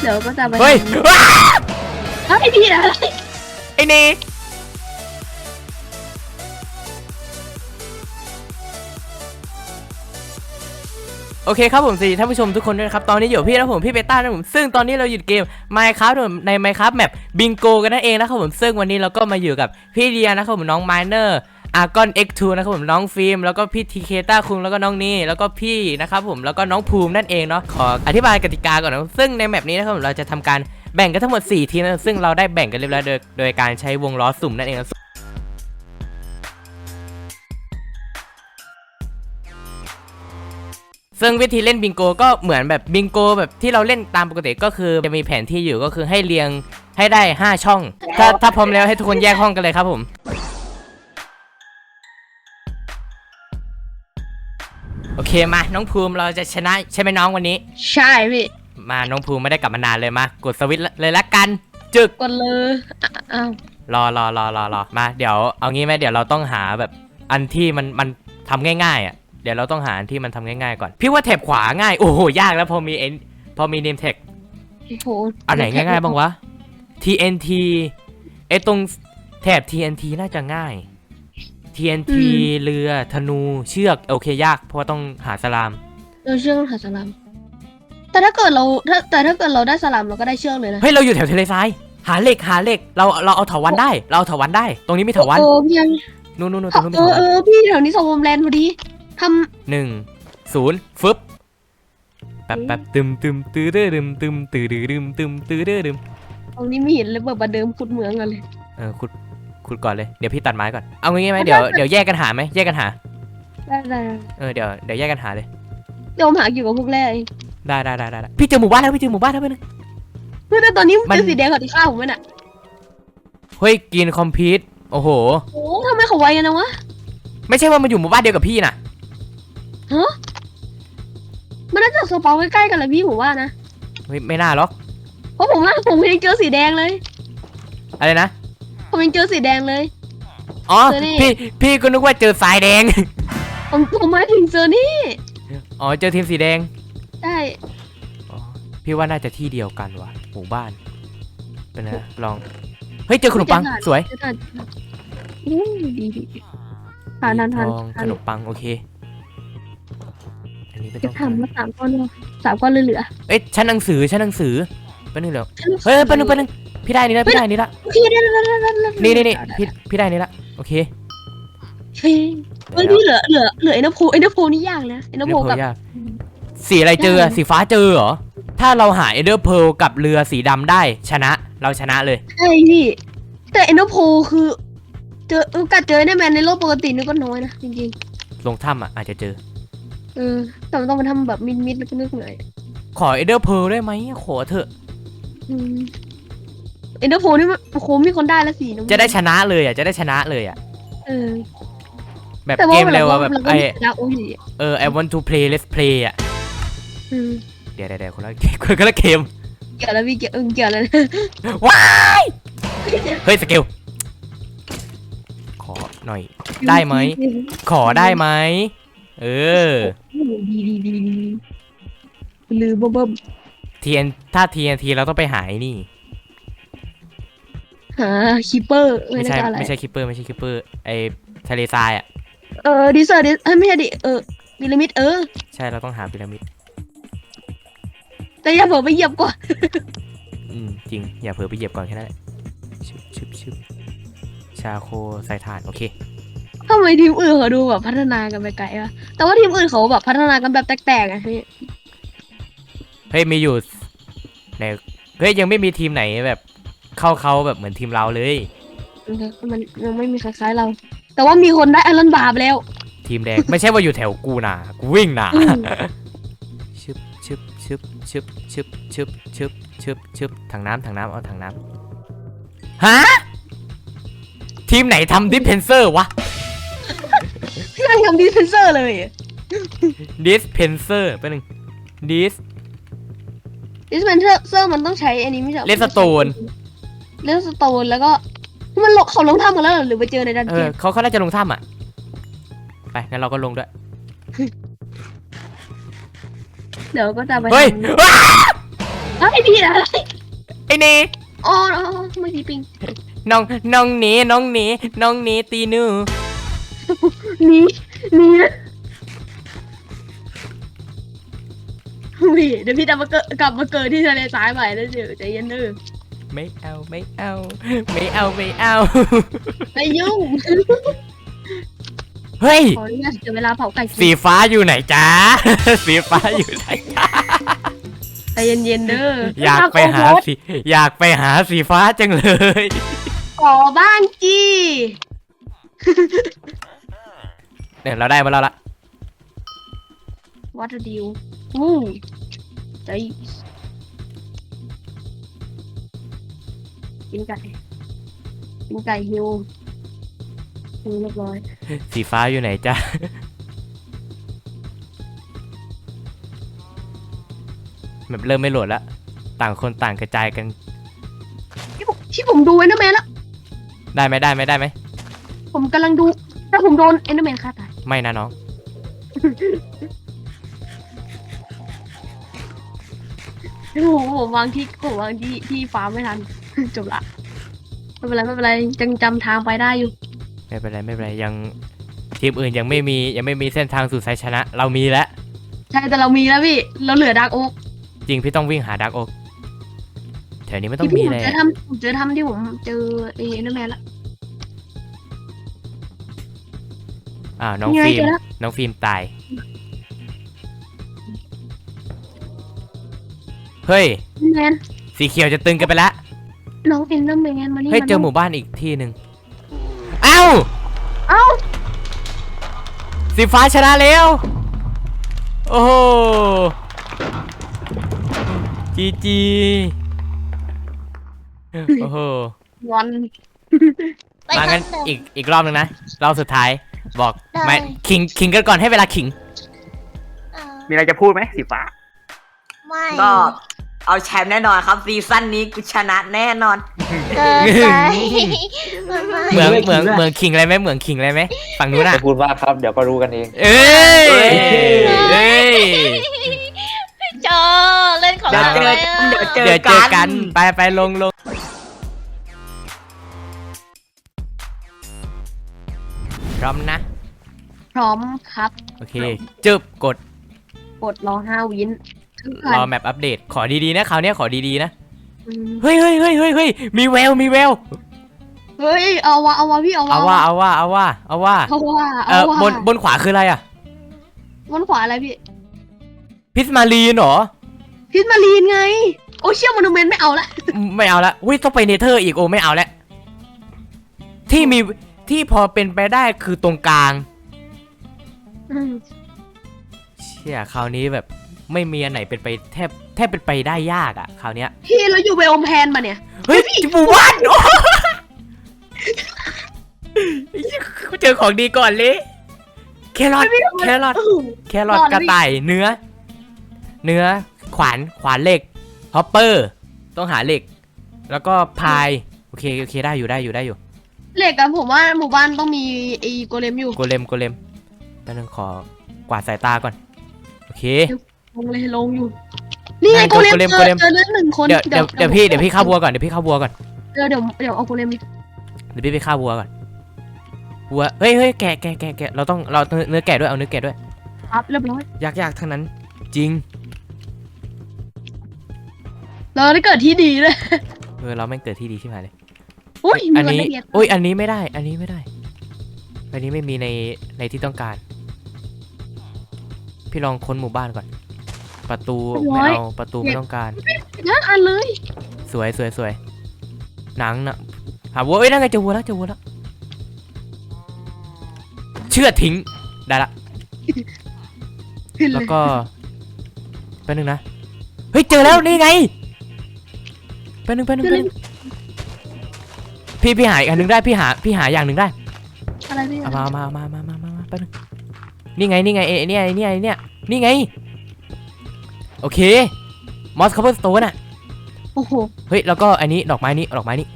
เดี๋ยวก็จะไปเฮ้ยว้าเฮ้ยพี่อะไรไอ้เนโอเคครับผมสวัสดีท่านผู้ชมทุกคนด้วยนะครับ ตอนนี้อยู่กับพี่นะผมพี่เบต้านะผมซึ่งตอนนี้เราอยู่เกม Minecraft ใน Minecraft Map Bingo กันนั่นเองนะครับผมซึ่งวันนี้เราก็มาอยู่กับพี่เดียนะครับผมน้อง Miner อ อาร์กอน X2 นะครับผมน้องฟิล์มแล้วก็พี่ทีเคต้าคุงแล้วก็น้องนี่แล้วก็พี่นะครับผมแล้วก็น้องภูมินั่นเองเนาะขออธิบายกติกาก่อนนะซึ่งในแมปนี้นะครับผมเราจะทำการแบ่งกันทั้งหมด 4 ทีมนะซึ่งเราได้แบ่งกันเรียบร้อยโดยการใช้วงล้อสุ่มนั่นเองซึ่งวิธีเล่นบิงโกก็เหมือนแบบบิงโกแบบที่เราเล่นตามปกติก็คือจะมีแผนที่อยู่ก็คือให้เรียงให้ได้ 5 ช่อง ถ้าถ้าพร้อมแล้วให้ทุกคนแยกห้องกันเลยครับผม โอเคมาน้องภูมิเราจะชนะใช่ไหมน้องวันนี้ ใช่พี่ มาน้องภูมิไม่ได้กลับมานานเลยมากดสวิตช์เลยละกัน จึกกดเลยอะอ้าวรอรอรอรอรอมาเดี๋ยวเอางี้ไหมเดี๋ยวเราต้องหาแบบอันที่มันมันทำง่ายๆอะเดี๋ยวเราต้องหาอันที่มันทำง่ายๆก่อน พี่ว่าแถบขวาง่ายโอ้โหยากแล้วพอมีเอ็นพอมีเนมแท็กโอ้โหอันไหนง่ายๆบ้างวะ TNT ไอตรงแถบ TNT น่าจะง่าย TNT เรือธนูเชือกโอเคยาก เพราะว่าต้องหาสลาม เราเชื่องหาสลัม แต่ถ้าเกิดเราถ้าแต่ถ้าเกิดเราได้สลัมเราก็ได้เชือกเลยนะเฮ้ย เราอยู่แถวทะเลทราย หาเหล็กหาเหล็กเราเราเอาเถาวันได้ เราเอาเถาวันได้ ตรงนี้มีเถาวันเออพี่ยังนู่นนู่นนู่นตรงนู้นมีเออเถาเอวันอพี่แถวนี้สวอมแลนด์พอดีทหนึ่งศูนย์ฟึบแป๊บแป๊บตึมตึมตื้อเด้อดึมตึมตื้อดื้อดึมตึมตื้อเด้อดึมำตรงนี้ไม่เห็นเลยเปิดประเดิมขุดเหมืองกันเลย เออขุด ขุดก่อนเลย เดี๋ยวพี่ตัดไม้ก่อน เอางี้ไหมเดี๋ยวเดี๋ยวแยกกันหาไหมแยกกันหา ได้ได้เออเดี๋ยวเดี๋ยวแยกกันหาเลยเดี๋ยวผมหาเกี่ยวกับพวกแรกเองได้ได้ได้ได้ได้พี่เจอหมู่บ้านแล้วพี่เจอหมู่บ้านแล้วเพื่อนงเพื่อนแต่ตอนนี้มันมันเป็นสีแดงกับที่ข้าวผมมันอะเฮ้ยกินคอมพิวต์โอ้โหโอ้ทำไมเขาไวกันนะวะไม่ใช่ว่ามันอยู่หมู่บ้านเดียวกับพี่นะมันน่าจะสปาใกล้ๆกันเลยพี่ผมว่านะเฮ้ยไม่น่าหรอกเพราะผมว่าผมยังเจอสีแดงเลย อะไรนะ ผมยังเจอสีแดงเลย อ๋อ เจอนี่ พี่ พี่ก็นึกว่าเจอสายแดง ผมผมมาถึงเจอนี่อ๋อ เจอทีมสีแดงได้อ๋อ พี่ว่าน่าจะที่เดียวกันว่ะหมู่บ้าน เป็นไงนะ ลอง เฮ้ย เจอขนมปัง สวยจะทานอืมดีดีทานทานทานทองขนมปัง โอเค อันนี้ไม่จะต้องทำมาสามก้อนเลยสามก้อนเลยเหลือเอ้ย ชั้นหนังสือ ชั้นหนังสือแป๊บนึงเดี๋ยวๆเฮ้ยแป๊บนึงแป๊บนึง พี่ได้นี่ละพี่ได้นี่ละโอเคได้ได้ได้ได้ได้นี่นี่นี่พี่พี่ได้นี่ละโอเคเฮ้ยเฮ้ยนี่เหลือเหลือเหลือเอ็นโพเอ็นโพนี่ยากนะเอ็นโพเดี๋ยวกับ ยากสีอะไรเจออะสีฟ้าเจอเหรอถ้าเราหาเอเดอร์เพลกับเรือสีดำได้ชนะเราชนะเลย ใช่พี่แต่เอ็นโพคือ เจอโอกาสเจอได้แมนในโลกปกตินี่ก็น้อยนะจริงลงถ้ำอะอาจจะเจอ ๆเออแต่มันต้องมาทำแบบมิดมิดๆแล้วก็นึกหน่อยขอเอเดอร์เพลได้ไหมขอเถอะอืม เอ็นโพนี่มันโอ้โหมีคนได้แล้วสิน้ำจะได้ชนะเลยอะจะได้ชนะเลยอะเออแบบแต่เกว่ามเร็วอะแบบเราก็ไอมีชนะโอ้ยเออ I want to play let's play อะอืมเดี๋ยวเดี๋ยวเดี๋ยวคนละคนละเกมเกี่ยวแล้วพี่เกี่ยวเออเกี่ยวแล้วนะว้ายเฮ้ยสเกลขอหน่อย ได้ไหมขอได้ไหมเออโอ้โหดีดีดีดีลือเบิ่ม TN ถ้า TNT เราต้องไปหาไอ้นี่ๆ หาคีเปอร์ไม่ใช่น่าจะอะไร ไม่ใช่คิปเปอร์ไม่ใช่คิปเปอร์ไอทะเลทรายอะเออดิเซอร์ดิเอ้ยไม่ใช่ดิเออพีระมิดเออ ใช่เราต้องหาพีระมิดแต่อย่าเผลอไปเหยียบก่อนอืมจริงอย่าเผลอไปเหยียบก่อนแค่นั้นแหละชึบชึบชึบชาโคใส่ถ่านโอเค ทำไมทีมอื่นเขาดูแบบพัฒนากันไปไกลวะแต่ว่าทีมอื่นเขาแบบพัฒนากันแบบแตกๆอะพี่เฮ้ยมีอยู่ในเฮ้ยยังไม่มีทีมไหนแบบ เข้าเขาแบบเหมือนทีมเราเลย มันยังไม่มีคล้ายๆเรา แต่ว่ามีคนได้ไอรอนบาร์ไปแล้ว ทีมแดง ไม่ใช่ว่าอยู่แถวกูนะกูวิ่งนะอืม ชึบชึบชึบชึบชึบชึบชึบชึบชึบถังน้ำถังน้ำเอาถังน้ำฮะทีมไหนทำดิฟเพนเซอร์วะพี่นั่งทำดิสเพนเซอร์เลยดิสเพนเซอร์ไปหนึ่งดิส ดิสเพนเซอร์มันต้องใช้อันนี้ไม่ใช่เลสโตนเลสโตนแล้วก็มันลงเขาลงถ้ำกันแล้วเหรอหรือไปเจอในดันเอเจีอยนเขาเขาน่าจะลงถ้ำอะ ไปงั้นเราก็ลงด้วย เดี๋ยวก็จะไปเฮ้ยทำว้าเฮ้ยพี่อะไรไอ้เนอ๋ออ๋อไม่ดีปิงน้องน้องเนน้องเนน้องเนตีหนูหนี่นี่นะพี่เดี๋ยวพี่จะมาเกิดกลับมาเกิดที่ทะเลทรายใหม่แล้วเดี๋ยวใจเย็นเด้อ ไม่เอาไม่เอา ไม่เอาไม่เอาไปยุ่งเฮ้ยขออนุญาตเดี๋ยวเวลาเผาไก่สีฟ้าอยู่ไหนจ๊ะสีฟ้าอยู่ไหนจ๊ะใจเย็นๆเด้อออยากไปหาสีอยากไปหาสีฟ้าจังเลยขอบ้างจีเนี่ยเราได้มาแล้วละวัตดิวอู้ใจ กินไก่กินไก่ฮิวฮิวเรียบร้อยสีฟ้าอยู่ไหนจ๊ะแบบเริ่มไม่โหลดแล้วต่างคนต่างกระจายกัน ที่ผมที่ผมดูเอ็นเดอร์แมนแล้ว ได้ไหมได้ไหมได้ไหมผมกำลังดูถ้าผมโดนเอ็นเดอร์แมนฆ่าตาย ไม่นะน้อง โอ้โหผมวางที่ผมวางที่ที่ฟาร์มไม่ทัน จบละไม่เป็นไรไม่เป็นไรยังจำทางไปได้อยู่ ไม่เป็นไรไม่เป็นไรยังทีมอื่นยังไม่มียังไม่มีเส้นทางสู่ชัยชนะ เรามีแล้วใช่แต่เรามีแล้วพี่ เราเหลือดาร์กโอ๊กจริงพี่ต้องวิ่งหาดักโอกแถวนี้ไม่ต้องที่มีพี่ผมเลยเจอทำผมเจอทำที่ผมเจอเอ็นเดอร์แมนละ อ่าวน้องยังไงฟิล์มเจอแล้ว น้องฟิล์มตาย เฮ้ยเอ็นเดอร์แมนสีเขียวจะตึงกันไปแล้ว น้องเอ็นเดอร์แมนมานี่เฮ้ยมาเจอหมู่บ้านอีกที่หนึ่งเอ้า เอ้าสีฟ้าชนะแล้ว โอ้โหจีจีโอ้โหงอนมางั้นอีกอีกรอบหนึ่งนะ รอบสุดท้ายบอกไม่ขิงขิงกันก่อนให้เวลาขิงมีอะไรจะพูดไหมสีฟ้า ไม่ก็ เอาแชมป์แน่นอนครับซีซั่นนี้กูชนะแน่นอน เกินไปเหมืองเหมืองเหมืองขิงอะไรไหมเหมืองขิงอะไรไหมฝั่งนู้นอะ จะพูดว่าครับ เดี๋ยวก็รู้กันเอง เอ้ยเอ้ยเจอเล่นของเดี๋ยวเราเจอเลยกันเดี๋ยวเจอ เดี๋ยวเจอกัน ไปไปลงลงพร้อมนะ พร้อมครับ โอเค จึบกด กดรอห้าวิน รอแมปอัปเดต ขอดีๆนะคราวเนี้ยขอดีๆนะอืมเฮ้ยเฮ้ยเฮ้ยเฮ้ยเฮ้ยมีแววมีแวว เฮ้ยเอาวะเอาวะพี่เอาวะเอาว่าเอาว่าเอาว่าเอาว่าเอาวะเอเอาอวะบนบนขวาคืออะไรอะ บนขวาอะไรพี่พิสมารีนเหรอ พิษมารีนไง โอเชียมอนูเมนต์ไม่เอาละไม่เอาละอุ้ยต้องไปเนเธอร์อีกโอไม่เอาแล้วที่มีที่พอเป็นไปได้คือตรงกลาง อืมเชี่ยคราวนี้แบบ ไม่มีอันไหนเป็นไปแทบแทบเป็นไปได้ยากอะคราวเนี้ยพี่เราอยู่ไบโอมแพนมาเนี่ย เฮ้ยหมู่บ้านโอ้เจอของดีก่อนเลย แครอทแครอทแครอทรอดกแล้ระวพี่ต่ายเนื้อ เนื้อขวานขวานเหล็กฮอปเปอร์ต้องหาเหล็ก แล้วก็พายโอเคโอเคได้อยู่ได้อยู่ได้อยู่เหล็กอะผมว่าหมู่บ้านต้องมีไอ้โกเลมอยู่โกเลมโกเลมแป๊บนึงขอกวาดสายตาก่อน โอเคล งเลยลงอยู่ นี่ไงได้โกเลมโกเลมเจโกอเลมเจอเลือดหนึ่งคนเดี๋ยวเดี๋ยวเดี๋ยวพี่เดี๋ยวพี่ฆ่าวัวก่อนเดี๋ยวพี่ฆ่าวัวก่อนเดี๋ยวเดี๋ยวเดี๋ยวเอาโกเลมดิเดี๋ยวพี่ไปฆ่าวัวก่อนวัวเฮ้ยเฮ้ยแกะแกะแกะแกะเราต้องเราเนื้อแกะด้วยเอาเนื้อแกะด้วยครับเรียบร้อยยากยากทั้งนั้น จริง เราได้เกิดที่ดีเลยเออเราแม่งเกิดที่ดีใช่ไหมเลยอุ้ยอันเงินี้ได้เบียดอุ้ยอันนี้ไม่ได้ อันนี้ไม่ได้ อันนี้ไม่มีในในที่ต้องการ พี่ลองค้นหมู่บ้านก่อน ประตูไม่เอาประตูไม่ต้องการ นะอันเลยสวยสวยสวยหนังนะหาวัวเอ้ยนั่นไงเจอวัวแล้วเจอวัวแล้วเชือดทิ้งได้ละขึ้นเลแล้วยก็แป๊บนึงนะ เฮ้ย เจอแล้วนี่ไงแป๊บนึงแป๊บนึงขึ้นแป๊บเลยนึงพี่พี่หาอีกอันหนึงได้พี่หาพี่หาอย่างหนึ่งได้อะไรพี่เอามาเอามาเอามามามามามาแป๊บนึงนี่ไงนี่ไงเอ้ยเนี่ยเนี่ยเนี่ยนี่ไง โอเคมอสคาร์บอนสโตนอะโอ้โหเฮ้ยแล้วก็อันนี้ดอกไม้นี้ดอกไม้นี้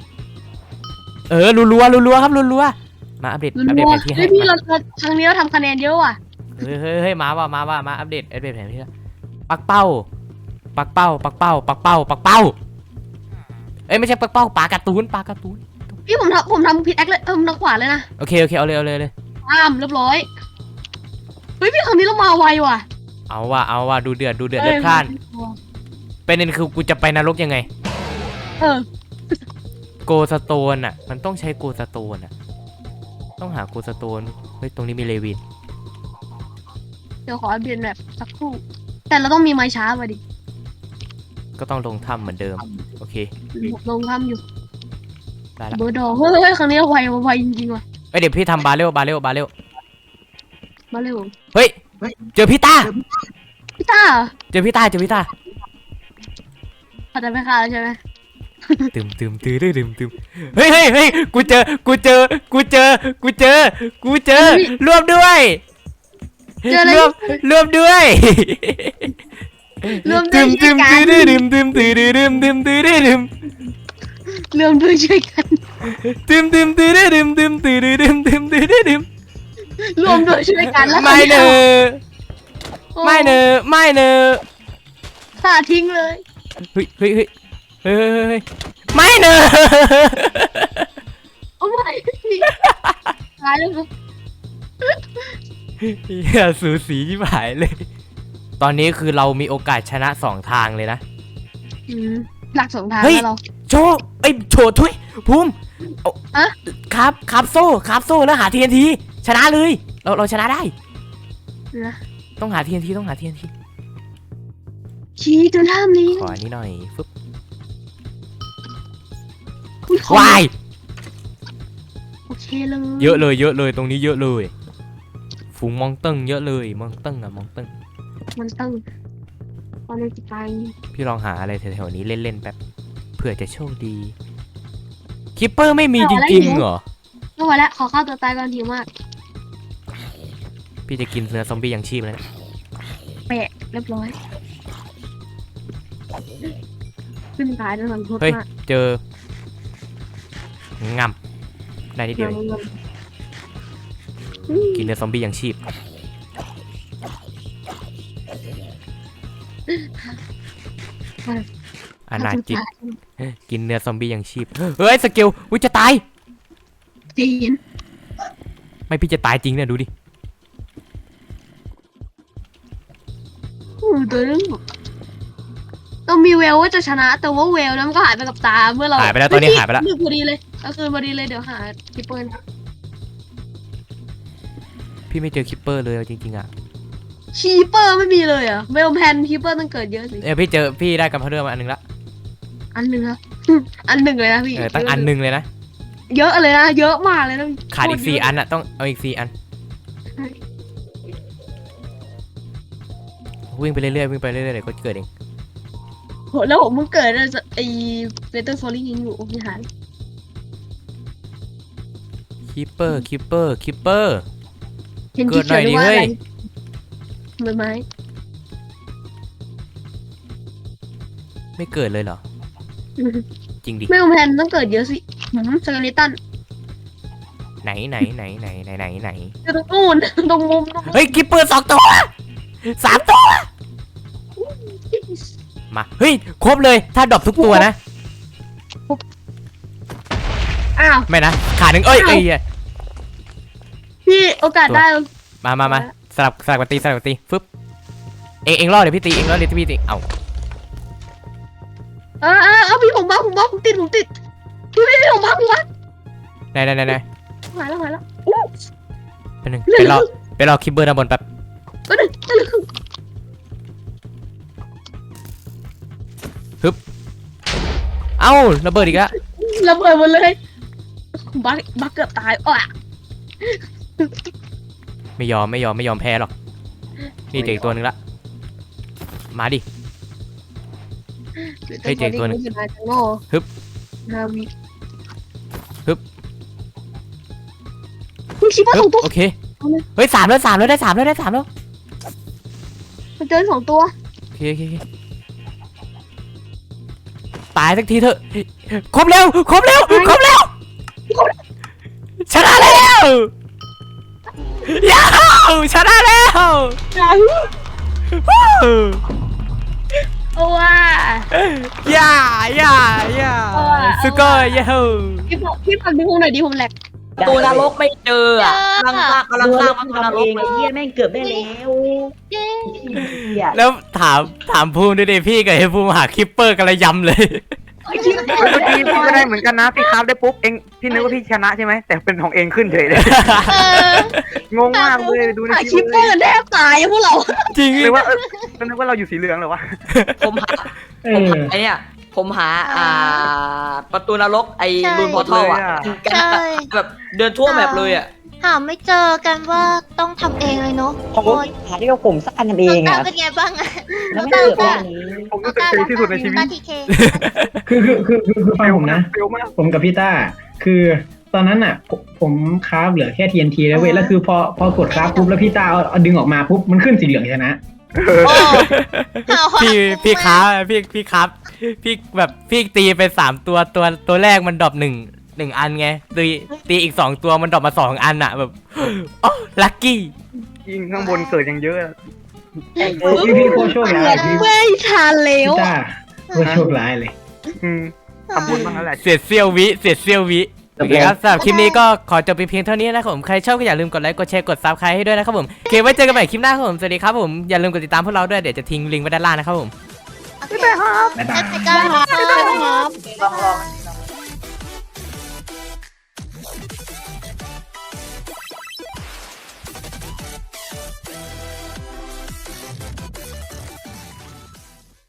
เออรัวๆรัวๆครับรัวๆมาอัปเดตรัอัปเดตวแผนที่ๆให้เฮ้ยพี่มาเราเราครั้งนี้เราทำคะแนนเยอะว่ะเฮ้ยเฮ้ยเฮ้ยมาว่ะมาว่ะมาอัปเดตอัปเดตแผนที่แล้วปักเป้า ปักเป้า ปักเป้า ปักเป้า ปักเป้าเอ้ยไม่ใช่ปักเป้าปลาการ์ตูนปลาการ์ตูนพี่ผมทำผมทำผิดแอคเลยเออผมทำขวาเลยนะโอเคโอเคเอาเลยเอาเลยเอาเลยอ้ามเรียบร้อยเฮ้ยพี่ครั้งนี้เรามาไวว่ะ เอาว่าเอาว่าดูเดือดดูเดือดเลือดพล่าน เป็นนคือกูจะไปนรกยังไง เออโกสโตนอะ มันต้องใช้โกสโตนอะ ต้องหาโกสโตนเฮ้ยตรงนี้มีเลวินเดี๋ยวขออัปเปลี่ยนแบบสักครู่ แต่เราต้องมีไม้ช้าว่ะดิก็ต้องลงถ้ำเหมือนเดิม โอเคลงทำอยู่ได้ละเบอร์ดอเฮ้ยเฮ้ยครั้งนี้เราไวไวจริงๆว่ะเอ้ยเดี๋ยวพี่ทำบาเรลบาเรลบาเรลมาเร็วเฮ้ย เจอพี่ต้าพี่ต้าเหรอเจอพี่ต้าเจอพี่ต้าเขาจะไปฆ่าแล้วใช่ไหมตึมตึมตื้อดื้อตึมตึมเฮ้ยเฮ้ยเฮ้ยกูเจอ กูเจอ กูเจอ กูเจอ กูเจอรวมด้วยเจออะไรรวมรวมด้วยรวมด้ตึวยมช่ตึวยมกัตื้อนดื้อตึมตึมตื้อดื้อตึมตึมตื้อดื้อตึมรวมด้วยช่วยกัน ตึมตึมตื้อดื้อตึมตึมตื้อดื้อตึมตึมตื้อดื้อตึม รวมด้วยช่วยกันแล้วไม่เนอะโอ้ไม่เนอะไม่เนอะฆ่าทิ้งเลยเฮ้ยเฮ้ยเฮ้ยเฮ้ยเฮ้ยเฮ้ยไม่เนอะโอ้ไม่ตายแล้วครับเฮียสูสีที่หายเลย ตอนนี้คือเรามีโอกาสชนะสองทางเลยนะอืมหลักสองทางเฮ้ยแล้วเราโชว์ไอ้ยโชว์ทุยภูมิเอาอะครับครับโซ่ครับโซ่แล้วหาทีนที ชนะเลย เราเราชนะได้ นะต้องหาทีนทีต้องหาทีนทีชี้จนท่ามนี้ขออันนี้หน่อยฟึบอุ๊ยขอวายโอเคเลยเยอะเลยเยอะเลยตรงนี้เยอะเลย ฝูงมองเติ้งเยอะเลยมองเติ้งอะมองเติ้งมันต้องตอนนี้จะไปพี่ลองหาอะไรแถวๆนี้เล่นๆแป๊บเผื่อจะโชคดีคิปเปอร์ไม่มีจริงๆเหรอ ก็มาแล้วขอฆ่าตัวตายก่อนดีมาก พี่จะกินเนื้อซอมบี้ยังชีพแล้วนะแปะเรียบร้อยขึ้นตายด้วยมันโคตรเฮ้ย มากเจองำได้นิดเดียวเองอืมกินเนื้อซอมบี้ยังชีพ อนาจิต กินเนื้อซอมบี้ยังชีพ เฮ้ย สเกลอุ้ยจะตาย จีนไม่พี่จะตายจริงเนี่ยดูดิ อือตัวนึงต้องมีเวลว่าจะชนะ แต่ว่าเวลนั้นมันก็หายไปกับตาเมื่อเราหายไปแล้วตอนนี้หายไปแล้วดึกพอดีเลยก็คือพอดีเลยเดี๋ยวหาคิปเปิลพี่ไม่เจอคิปเปอร์เลยเอาจริงๆอะคีเปอร์ไม่มีเลยเหรอะเวลแพนคีเปอร์ต้องเกิดเยอะสิเออพี่เจอพี่ได้กับพเรือมาอันหนึงละอันหนึ่งครับอันหนึ่งเลยนะพี่เออตั้งอันหนึงเลยนะเยอะเลยนะเยอะมากเลยนะขาดอีกโคตรสี่เยะอันอะต้องเอาอีกสี่อัน วิ่งไปเรื่อยๆวิ่งไปเรื่อยๆเดี๋ยวก็เกิดเองโหแล้วผมเพิ่งเกิดอะไอ้เบเตอร์ฟอลลิ่งยังอยู่พี่หายคิปเปอร์คิปเปอร์คิปเปอร์ เห็นเกิที่ดหน่เขีอยยวดิด้วยว่าเฮ้อะไรยใบไม้ไม่เกิดเลยเหรอ จริงดิ ไม่ลงแพนต้องเกิดเยอะสิหืมสเกลิตันไหนไหนไหนไหนไหนไหนไหนอยู่ตรงนู้นตรงมุมตรงมุมเฮ้ยคิปเปอร์สองตัว สามตัว มา เฮ้ย ครบเลย ถ้าดรอปทุกตัวนะ อ้าว ไม่นะ ขาหนึ่งเอ้ยเอ้ยเอ้ยพี่โอกาสได้ มามามาสลับสลับกันตีสลับกันตีฟึบเองเองรอดเดี๋ยวพี่ตี เองรอดเดี๋ยวพี่ตี เอ้าเออเออเอาพี่ผมบ้าผมบ้าผมติดผมติดพี่พี่ผมบ้าผมบ้าไหนไหนไหนไหนหายแล้วหายแล้วอู้เป็นหนึ่งไปรอไปรอคิปเบอร์ด้านบนแป๊บ ก็ดึงก็ดึงเอ้าระเบิดอีกแล้วระเบิดหมดเลยบ้าบ้าเกือบตายอะไม่ยอมไม่ยอมไม่ยอมแพ้หรอก นี่เจออีกตัวหนึงละ มาดิ เฮ้ยเจ๋งตัวหนึ่งฮึบนาวิฮึบคุณคิดว่าเฮ้สยองตัว โอเคเอาเลยเฮ้ยสามแล้วสามแล้วได้สามแล้วได้สามแล้ว มันเจอสองตัว โอเคโอเคโอเคตายสักทีเถอะครบแล้วครบแล้วครบแล้วชนะแล้วย้าวชนะแล้วอย่าวู้โอ้ว่า ย่าย่าย่าเอาอะสุโกยเย้พี่บอกพี่ฟังดูหน่อยดิผมแหลก ประตูนรกไม่เจออะกำลังสร้างกำลังสร้างประตูนรกเลยเฮียแม่งเกือบได้แล้วเย้เฮียแล้วถามถามภูมิดูดิพี่กับไอ้ภูมิหาคิปเปอร์กันระยำเลย เมื่อกี้พี่ก็ได้เหมือนกันนะพี่ครับได้ปุ๊บเองพี่นึกว่าพี่ชนะใช่ไหมแต่เป็นของเองขึ้นเฉยเลยเอองงมากเลยดูในหาคคิลิปปเปอร์กันแทบตายอะพวกเรา จริงเลยว่าเออเป็นนึกว่าเราอยู่สีเหลืองเหรอวะผมหาเอผมอหาไอเนี่ย ผมหาอ่า ประตูนรกไอ้รูนพอร์ทัลอะกันใช่แบบเดินทั่วแมปเลยอะหาไม่เจอกันว่าต้องทำเองเลยเนาะเขาก็หาที่เราผมสร้างกันเองน้องตาอะเป็นไงบ้างอะแล้วไม่เกือบได้อันนี้ผมรู้สึกเซ็งที่สุดในชีวิตตาทีเคคือคือคือคือคือฟังผมนะเร็วมากผมกับพี่ต้า คือตอนนั้นอะ ผมผมคราฟเหลือแค่ TNT แล้วเว้ยแล้วคือพอพอกดคราฟปุ๊บแล้วพี่ต้าเอาเอาดึงออกมาปุ๊บมันขึ้นสีเหลืองชนะโอ้หาความ พี่รู้พี่มากครับพี่พี่ครับ พี่แบบพี่ตีไปสามตัวตัวตัวแรกมันดรอปหนึ่งหนึ่งอันไงตีตีอีกสองตัวมันดรอปมาสองอันอะแบบโอ้ลัคกี้ยิงข้างบนเกิดอย่างเยอะเออพี่พี่โคตรโชคร้ายพี่ไม่ทันแล้วพี่ต้าโคตรโชคร้ายเลยอืมทำบุญบ้างแล้วแหละเสียดเซียววิเสียดเซียววิ โอเคครับสำหรับคลิปนี้ก็ขอจบไปเพียงเท่านี้นะครับผมใครชอบก็อย่าลืมกดไลค์กดแชร์กดซับสไครต์ให้ด้วยนะครับผมโอเคไว้เจอกันใหม่คลิปหน้าครับผมสวัสดีครับผมอย่าลืมกดติดตามพวกเราด้วยเดี๋ยวจะทิ้งลิงก์ไว้ด้านล่างนะครับผมโอเคบ๊ายบายแล้วไปกันครับลองลอง